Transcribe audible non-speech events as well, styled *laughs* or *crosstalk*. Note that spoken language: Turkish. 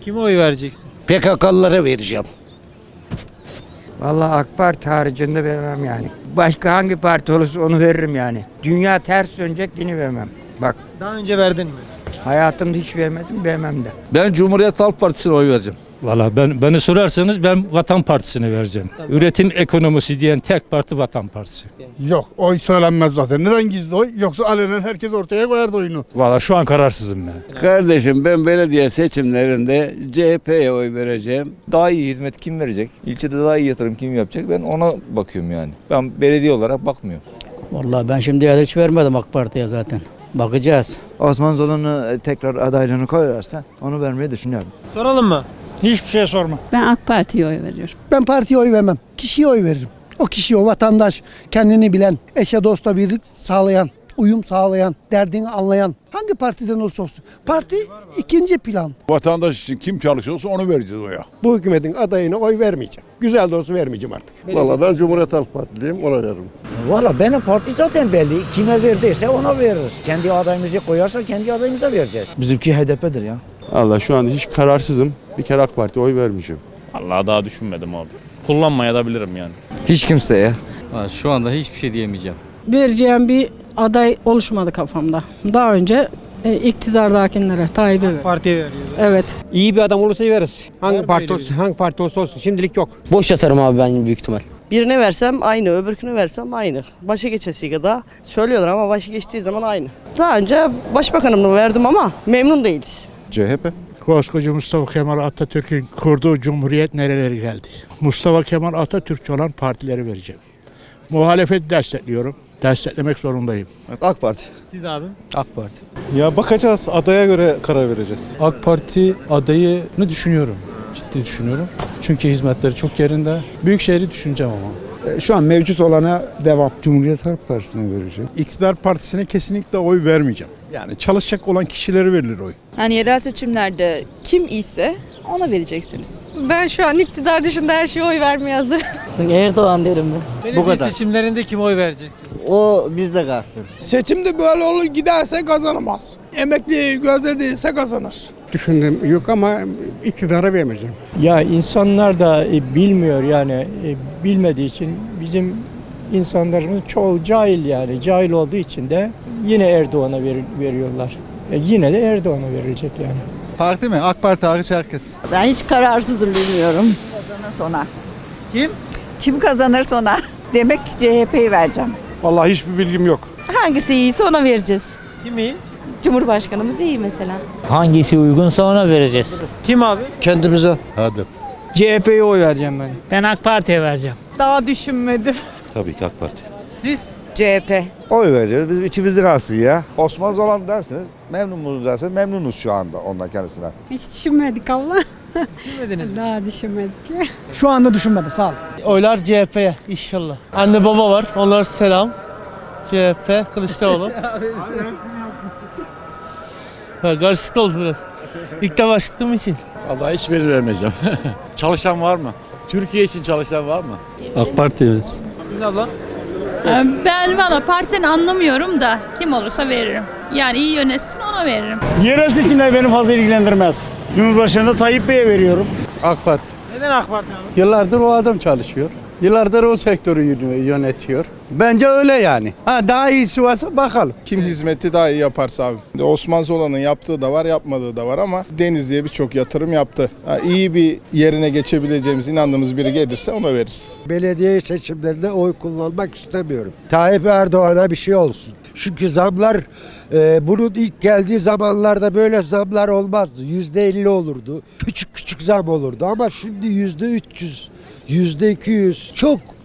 Kime oy vereceksin? PKK'lılara vereceğim. Vallahi AK Parti haricinde vermem yani. Başka hangi parti olursa onu veririm yani. Dünya ters dönecek yine vermem. Bak Daha önce verdin mi? hayatımda hiç vermedim vermem de. Ben Cumhuriyet Halk Partisi'ne oy vereceğim. Valla ben beni sorarsanız ben Vatan Partisi'ne vereceğim. Üretim ekonomisi diyen tek parti Vatan Partisi. Yok oy söylenmez zaten. Neden gizli oy? Yoksa alenen herkes ortaya koyardı oyunu. Valla şu an kararsızım ben. Kardeşim ben belediye seçimlerinde CHP'ye oy vereceğim. Daha iyi hizmet kim verecek? İlçede daha iyi yatırım kim yapacak? Ben ona bakıyorum yani. Ben belediye olarak bakmıyorum. Vallahi ben şimdiye hiç vermedim AK Parti'ye zaten. Bakacağız. Osman Zolun'u tekrar adaylığını koyarsa onu vermeyi düşünüyorum. Soralım mı? Hiçbir şey sorma. Ben AK Parti'ye oy veriyorum. Ben partiye oy vermem. Kişiye oy veririm. O kişi o vatandaş kendini bilen, eşe dosta birlik sağlayan, uyum sağlayan, derdini anlayan hangi partiden olursa olsun. Parti ikinci plan. Vatandaş için kim çalışıyorsa onu vereceğiz oya. Bu hükümetin adayına oy vermeyeceğim. Güzel de olsa vermeyeceğim artık. Valla ben Cumhuriyet Halk Partiliyim ona veririm. Valla benim parti zaten belli. Kime verdiyse ona veririz. Kendi adayımızı koyarsa kendi adayımıza vereceğiz. Bizimki HDP'dir ya. Valla şu anda hiç kararsızım. Bir kere AK Parti'ye oy vermeyeceğim. Allah daha düşünmedim abi. Kullanmaya da bilirim yani. Hiç kimseye. Şu anda hiçbir şey diyemeyeceğim. Vereceğim bir aday oluşmadı kafamda. Daha önce e, iktidardakilere, Tayyip'e ver. Partiye veriyor. Evet. İyi bir adam olursa veririz. Hangi mı parti olsun, hangi parti olursa olsun şimdilik yok. Boş yatarım abi ben büyük ihtimal. Birine versem aynı, öbürküne versem aynı. Başa geçesi kadar söylüyorlar ama başa geçtiği zaman aynı. Daha önce başbakanımla verdim ama memnun değiliz. CHP. Koskoca Mustafa Kemal Atatürk'ün kurduğu cumhuriyet nerelere geldi? Mustafa Kemal Atatürkçü olan partileri vereceğim. Muhalefeti destekliyorum. Desteklemek zorundayım. AK Parti. Siz abi? AK Parti. Ya bakacağız adaya göre karar vereceğiz. AK Parti adayını düşünüyorum. Ciddi düşünüyorum. Çünkü hizmetleri çok yerinde. Büyükşehir'i düşüneceğim ama. Şu an mevcut olana devam. Cumhuriyet Halk Partisi'ne vereceğim. İktidar Partisi'ne kesinlikle oy vermeyeceğim. Yani çalışacak olan kişilere verilir oy. Yani yerel seçimlerde kim iyiyse ona vereceksiniz. Ben şu an iktidar dışında her şeye oy vermeye hazırım. Erdoğan derim ben. Belediye kadar. seçimlerinde kime oy vereceksin? O bizde kalsın. Seçimde böyle olur giderse kazanamaz. Emekli gözlediyse kazanır. Düşündüm yok ama iktidara vermeyeceğim. Ya insanlar da e, bilmiyor yani e, bilmediği için bizim insanlarımız çoğu cahil yani. Cahil olduğu için de yine Erdoğan'a ver- veriyorlar. E, yine de Erdoğan'a verilecek yani. Parti mi? AK Parti hariç herkes. Ben hiç kararsızım bilmiyorum. Sona. Kim? Kim kazanır sona? *laughs* Demek ki CHP'yi vereceğim. Vallahi hiçbir bilgim yok. Hangisi iyiyse ona vereceğiz. Kim iyi? Cumhurbaşkanımız iyi mesela. Hangisi uygunsa ona vereceğiz. Kim abi? Kendimize. Hadi. CHP'ye oy vereceğim ben. Ben AK Parti'ye vereceğim. Daha düşünmedim. Tabii ki AK Parti. Siz? CHP. Oy vereceğiz. Bizim içimizde kalsın ya. Osman Zolan dersiniz. Memnun musunuz derseniz memnunuz şu anda ondan kendisinden. Hiç düşünmedik Allah. Düşünmediniz mi? Daha düşünmedik. Şu anda düşünmedim sağ ol. Oylar CHP'ye inşallah. Anne baba var. Onlar selam. CHP Kılıçdaroğlu. *laughs* Ha, karışık oldu biraz. İlk defa çıktığım için. Vallahi hiç veri vermeyeceğim. *laughs* çalışan var mı? Türkiye için çalışan var mı? AK Parti Siz abla? Ben valla partiden anlamıyorum da kim olursa veririm. Yani iyi yönetsin ona veririm. Yerel seçimler beni fazla ilgilendirmez. Cumhurbaşkanı Tayyip Bey'e veriyorum. AK Parti. Neden AK Parti abi? Yıllardır o adam çalışıyor. Yıllardır o sektörü yönetiyor. Bence öyle yani. Ha daha iyisi varsa bakalım. Kim hizmeti daha iyi yaparsa abi. Osman Zola'nın yaptığı da var, yapmadığı da var ama Denizli'ye birçok yatırım yaptı. Ha, iyi bir yerine geçebileceğimiz inandığımız biri gelirse ona veririz. Belediye seçimlerinde oy kullanmak istemiyorum. Tayyip Erdoğan'a bir şey olsun. Çünkü zamlar e, bunun ilk geldiği zamanlarda böyle zamlar olmazdı. Yüzde elli olurdu. Küçük küçük zam olurdu ama şimdi yüzde üç yüz, yüzde iki yüz çok